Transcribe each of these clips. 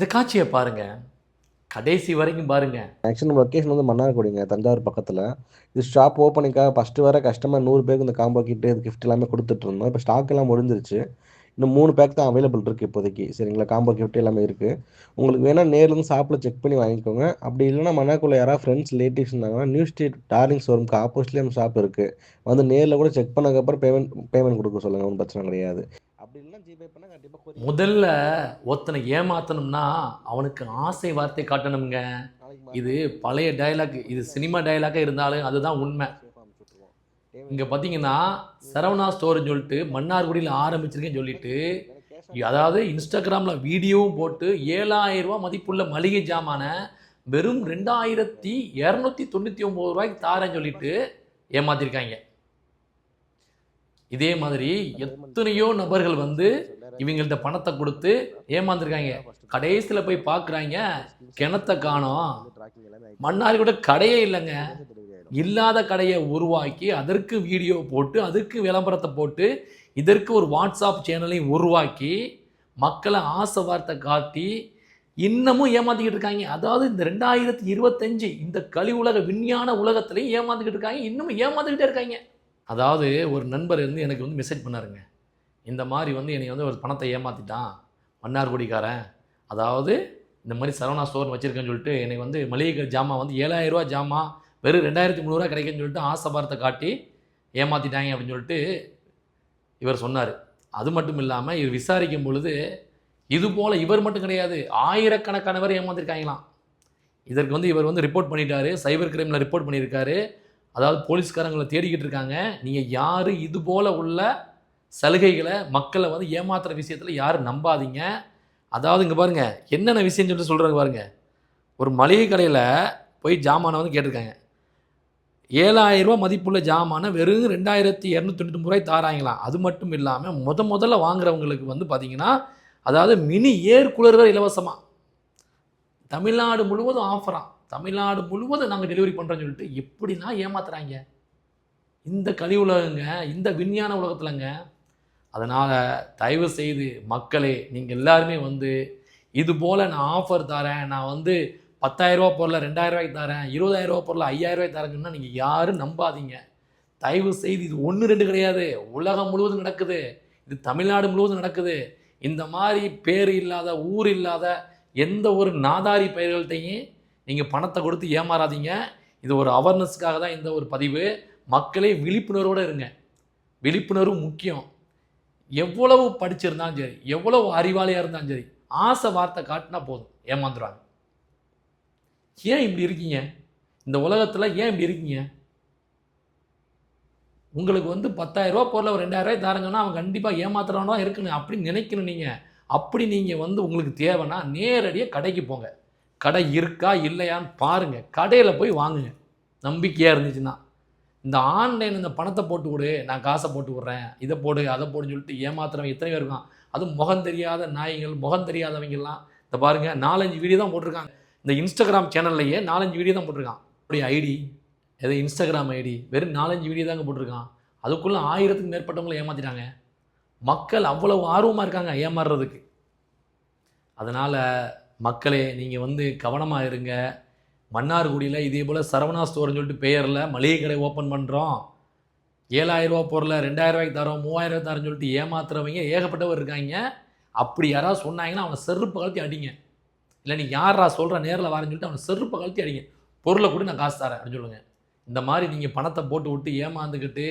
இந்த காட்சியை பாருங்க. கடைசி வரைக்கும் பாருங்க. ஆக்சுவலி லொக்கேஷன் வந்து மன்னார்குடிங்க தஞ்சாவூர் பக்கத்தில். இது ஷாப் ஓப்பனிங்காக ஃபஸ்ட்டு வர கஸ்டமர் நூறு பேருக்கு இந்த காம்போ கிட்டு கிஃப்ட் எல்லாமே கொடுத்துட்டு இருந்தோம். இப்போ ஸ்டாக் எல்லாம் முடிஞ்சிருச்சு. இன்னும் மூணு பேக் தான் அவைலபிள் இருக்குது இப்போதைக்கு. சரிங்களா? காம்போ கிஃப்ட் எல்லாமே இருக்குது உங்களுக்கு வேணால் நேரில் இருந்து ஷாப்பில் செக் பண்ணி வாங்கிக்கோங்க. அப்படி இல்லைன்னா மன்னாக்குள்ள யாராவது ஃப்ரெண்ட்ஸ் ரிலேட்டிவ்ஸ் இருந்தாங்கன்னா நியூ ஸ்ட்ரீட் டார்லிங் ஷோரூம்க்கு ஆப்போசிட்லேயே நம்ம ஷாப் இருக்குது வந்து நேரில் கூட செக் பண்ணதுக்கப்புறம் பேமெண்ட் பேமெண்ட் கொடுக்க சொல்லுங்கள் ஒன்றும் பிரச்சனை கிடையாது. அப்படி இல்லைன்னா ஜிபே பண்ணால் கண்டிப்பாக முதல்ல ஒருத்தனை ஏமாத்தணும்னா அவனுக்கு ஆசை வார்த்தை காட்டணுங்க இது பழைய டயலாக் இது சினிமா டயலாக்காக இருந்தாலும் அதுதான் உண்மை. இங்கே பார்த்தீங்கன்னா சரவணா ஸ்டோர்னு சொல்லிட்டு மன்னார்குடியில் ஆரம்பிச்சிருக்கேன்னு சொல்லிட்டு அதாவது இன்ஸ்டாகிராமில் வீடியோவும் போட்டு ஏழாயிரம் ரூபாய் மதிப்புள்ள மளிகை ஜாமான வெறும் ரெண்டாயிரத்தி இரநூத்தி தொண்ணூற்றி ஒம்பது ரூபாய்க்கு தாரேன்னு சொல்லிட்டு ஏமாத்திருக்காங்க. இதே மாதிரி எத்தனையோ நபர்கள் வந்து இவங்கள்ட்ட பணத்தை கொடுத்து ஏமாந்துருக்காங்க. கடைசியில் போய் பார்க்குறாங்க கிணத்தை காணோம். மன்னார் கூட கடையே இல்லைங்க. இல்லாத கடையை உருவாக்கி அதற்கு வீடியோ போட்டு அதற்கு விளம்பரத்தை போட்டு இதற்கு ஒரு வாட்ஸ்அப் சேனலையும் உருவாக்கி மக்களை ஆசை வார்த்தை காட்டி இன்னமும் ஏமாத்திக்கிட்டு இருக்காங்க. அதாவது இந்த ரெண்டாயிரத்தி இருபத்தஞ்சு இந்த கழிவுலக உலக விஞ்ஞான உலகத்திலையும் ஏமாந்துக்கிட்டு இருக்காங்க. இன்னமும் ஏமாந்துக்கிட்டே இருக்காங்க. அதாவது ஒரு நண்பர் வந்து எனக்கு வந்து மெசேஜ் பண்ணாருங்க. இந்த மாதிரி வந்து என்னை வந்து ஒரு பணத்தை ஏமாற்றிட்டான் மன்னார்குடிக்காரன் அதாவது இந்த மாதிரி சரவணா ஸ்டோர் வச்சுருக்கேன்னு சொல்லிட்டு எனக்கு வந்து மளிகை ஜாமான் வந்து ஏழாயிரம் ஜாமான் வெறும் ரெண்டாயிரத்தி முந்நூறுரூவா கிடைக்குன்னு சொல்லிட்டு ஆசை பாரத்தை காட்டி ஏமாற்றிட்டாங்க அப்படின்னு சொல்லிட்டு இவர் சொன்னார். அது மட்டும் இல்லாமல் இவர் விசாரிக்கும் பொழுது இது போல் இவர் மட்டும் கிடையாது ஆயிரக்கணக்கானவர் ஏமாத்திருக்காங்களாம். இதற்கு வந்து இவர் வந்து ரிப்போர்ட் பண்ணிட்டாரு சைபர் கிரைமில் ரிப்போர்ட் பண்ணியிருக்காரு. அதாவது போலீஸ்காரங்களை தேடிக்கிட்டு இருக்காங்க. நீங்கள் யார்? இது போல் உள்ள சலுகைகளை மக்களை வந்து ஏமாத்துகிற விஷயத்தில் யாரும் நம்பாதீங்க. அதாவது இங்கே பாருங்கள் என்னென்ன விஷயம் சொல்லிட்டு சொல்கிறாங்க பாருங்க. ஒரு மளிகை கடையில் போய் ஜாமானை வந்து கேட்டிருக்காங்க. ஏழாயிரரூபா மதிப்புள்ள ஜாமானை வெறும் ரெண்டாயிரத்தி இரநூத்தி தொண்ணூற்றி ரூபாய் தாராங்களாம் அது மட்டும் இல்லாமல் முத முதல்ல வாங்குறவங்களுக்கு வந்து பார்த்திங்கன்னா அதாவது மினி ஏர் குளர்கள் இலவசமாக தமிழ்நாடு முழுவதும் ஆஃபராக தமிழ்நாடு முழுவதும் நாங்கள் டெலிவரி பண்ணுறோன்னு சொல்லிட்டு எப்படின்னா ஏமாத்துறாங்க. இந்த கலி உலகங்க இந்த விஞ்ஞான உலகத்துலங்க அதனால் தயவு செய்து மக்களே நீங்கள் எல்லாருமே வந்து இது போல் நான் ஆஃபர் தரேன். நான் வந்து பத்தாயிரரூபா பொருள் ரெண்டாயிரரூபாய்க்கு தரேன். இருபதாயிரம் ரூபா பொருளை ஐயாயிரம் தரேன்னு சொன்னால் நீங்கள் யாரும் நம்பாதீங்க. தயவு செய்து இது ஒன்று ரெண்டு கிடையாது. உலகம் முழுவதும் நடக்குது. இது தமிழ்நாடு முழுவதும் நடக்குது. இந்த மாதிரி பேர் இல்லாத ஊர் இல்லாத எந்த ஒரு நாதாரி பயிர்கள்ட்டையும் நீங்கள் பணத்தை கொடுத்து ஏமாறாதீங்க. இது ஒரு அவேர்னஸ்க்காக தான் இந்த ஒரு பதிவு. மக்களே விழிப்புணர்வோடு இருங்க. விழிப்புணர்வு முக்கியம். எவ்வளவு படிச்சிருந்தாலும் சரி எவ்வளவு அறிவாளியாக இருந்தாலும் சரி ஆசை வார்த்தை காட்டினா போதும். ஏமாந்துடுவாங்க ஏன் இப்படி இருக்கீங்க? இந்த உலகத்தில் ஏன் இப்படி இருக்கீங்க? உங்களுக்கு வந்து பத்தாயிரரூபா பொருளை ஒரு ரெண்டாயிரம் தாருங்கன்னா அவன் கண்டிப்பாக ஏமாத்துறவனா இருக்கணும் அப்படின்னு நினைக்கணும் நீங்கள் அப்படி நீங்கள் வந்து உங்களுக்கு தேவைன்னா நேரடியாக கடைக்கு போங்க. கடை இருக்கா இல்லையான்னு பாருங்கள் கடையில் போய் வாங்குங்க. நம்பிக்கையாக இருந்துச்சுன்னா. இந்த ஆன்லைன் இந்த பணத்தை போட்டு விடு நான் காசை போட்டு விட்றேன். இதை போடு அதை போடுன்னு சொல்லிட்டு ஏமாத்துறவங்க எத்தனை பேர் இருக்கான் அதுவும் முகம் தெரியாத நாய்கள் முகம் தெரியாதவங்கெல்லாம் இந்த பாருங்கள் நாலஞ்சு வீடியோ தான் போட்டிருக்காங்க. இந்த இன்ஸ்டாகிராம் சேனல்லையே நாலஞ்சு வீடியோ தான் போட்டிருக்கான் அப்படி ஐடி எது இன்ஸ்டாகிராம் ஐடி வெறும் நாலஞ்சு வீடியோ தாங்க போட்டிருக்கான் அதுக்குள்ளே ஆயிரத்துக்கு மேற்பட்டவங்களை ஏமாற்றிட்டாங்க மக்கள் அவ்வளவு ஆர்வமாக இருக்காங்க ஏமாறுறதுக்கு. அதனால் மக்களே நீங்கள் வந்து கவனமாக இருங்க. மன்னார்குடியில் இதே போல் சரவணா ஸ்டோர்னு சொல்லிட்டு பெயரில் மளிகை கடை ஓப்பன் பண்ணுறோம் ஏழாயிரரூவா பொருளை ரெண்டாயிரரூபாய்க்கு தரோம் மூவாயிரம் தரோம்னு சொல்லிட்டு ஏமாத்துறவங்க ஏகப்பட்டவர் இருக்காங்க. அப்படி யாராவது சொன்னாங்கன்னா அவனை செருப்பு கழுத்தி அடிங்க. இல்லை நீ யாரா சொல்கிற நேரில் வரேன்னு சொல்லிட்டு அவனை செருப்பை கழுத்தி அடிங்க. பொருளை கூட நான் காசு தரேன் அப்படின்னு சொல்லுங்கள் இந்த மாதிரி நீங்கள் பணத்தை போட்டு விட்டு ஏமாந்துக்கிட்டு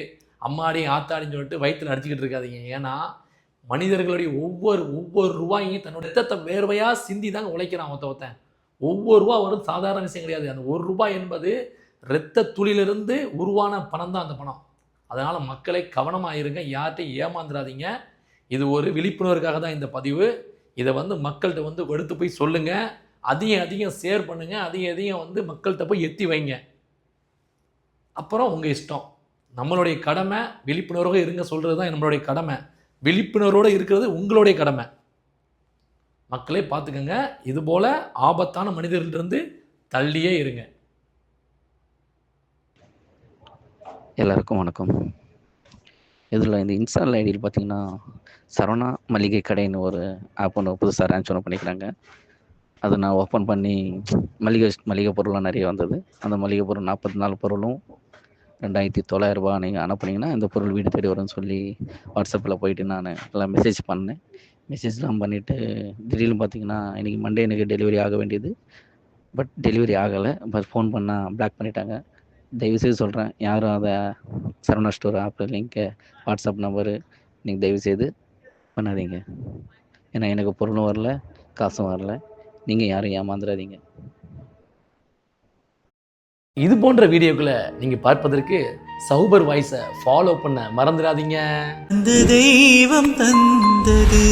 அம்மாடியும் ஆத்தாடின்னு சொல்லிட்டு வயிற்றில் அடிச்சுக்கிட்டு இருக்காதீங்க. ஏன்னா மனிதர்களுடைய ஒவ்வொரு ஒவ்வொரு ரூபாயும் தன்னுடைய ரத்தத்தை வேர்வையாக சிந்தி தாங்க உழைக்கிறான் ஒருத்த ஒருத்தன். ஒவ்வொரு ரூபா வரும் சாதாரண விஷயம் கிடையாது. அந்த ஒரு ரூபாய் என்பது இரத்த துளிலிருந்து உருவான பணம் தான் அந்த பணம். அதனால் மக்களை கவனமாக இருங்க யார்கிட்டையும் ஏமாந்துடாதீங்க இது ஒரு விழிப்புணர்வுக்காக தான் இந்த பதிவு. இதை வந்து மக்கள்கிட்ட வந்து எடுத்து போய் சொல்லுங்கள் அதிகம் அதிகம் ஷேர் பண்ணுங்கள் அதிகம் அதிகம் வந்து மக்கள்கிட்ட போய் எத்தி வைங்க. அப்புறம் உங்கள் இஷ்டம். நம்மளுடைய கடமை விழிப்புணர்வாக இருங்க சொல்கிறது தான் நம்மளுடைய கடமை. விழிப்புணர்வோடு இருக்கிறது உங்களுடைய கடமை. மக்களே பார்த்துக்கோங்க. இதுபோல் ஆபத்தான மனிதர்களிருந்து தள்ளியே இருங்க. எல்லாருக்கும் வணக்கம். இதில் இந்த இன்ஸ்டால் ஐடியில் பார்த்தீங்கன்னா சரவணா மளிகை கடைன்னு ஒரு ஆப் ஒன்று புதுசாக ரேஞ்ச் ஒன்று பண்ணிக்கிறாங்க. அதை நான் ஓப்பன் பண்ணி மளிகை மளிகை பொருள்லாம் நிறைய வந்தது. அந்த மளிகை பொருள் நாற்பத்தி நாலு பொருளும் ரெண்டாயிரத்தி தொள்ளாயிரரூபா நீங்கள் அனுப்புனீங்கன்னா இந்த பொருள் வீடு தேடி வரும்னு சொல்லி வாட்ஸ்அப்பில் போயிட்டு நான் எல்லாம் மெசேஜ் பண்ணேன். மெசேஜ்லாம் பண்ணிவிட்டு திடீர்னு பார்த்தீங்கன்னா இன்றைக்கி மண்டே எனக்கு டெலிவரி ஆக வேண்டியது. பட் டெலிவரி ஆகலை. பட் ஃபோன் பண்ணால் பிளாக் பண்ணிட்டாங்க. தயவுசெய்து சொல்கிறேன் யாரும் அதை சரவணா ஸ்டோர் ஆப் லிங்க்கு வாட்ஸ்அப் நம்பரு நீங்கள் தயவுசெய்து பண்ணாதீங்க. ஏன்னா எனக்கு பொருளும் வரல காசும் வரல. நீங்கள் யாரும் ஏமாந்துடாதீங்க. இது போன்ற வீடியோக்களை நீங்க பார்ப்பதற்கு சௌபர் வாய்ஸை ஃபாலோ பண்ண மறந்துடாதீங்க. அந்த தெய்வம் தந்தது.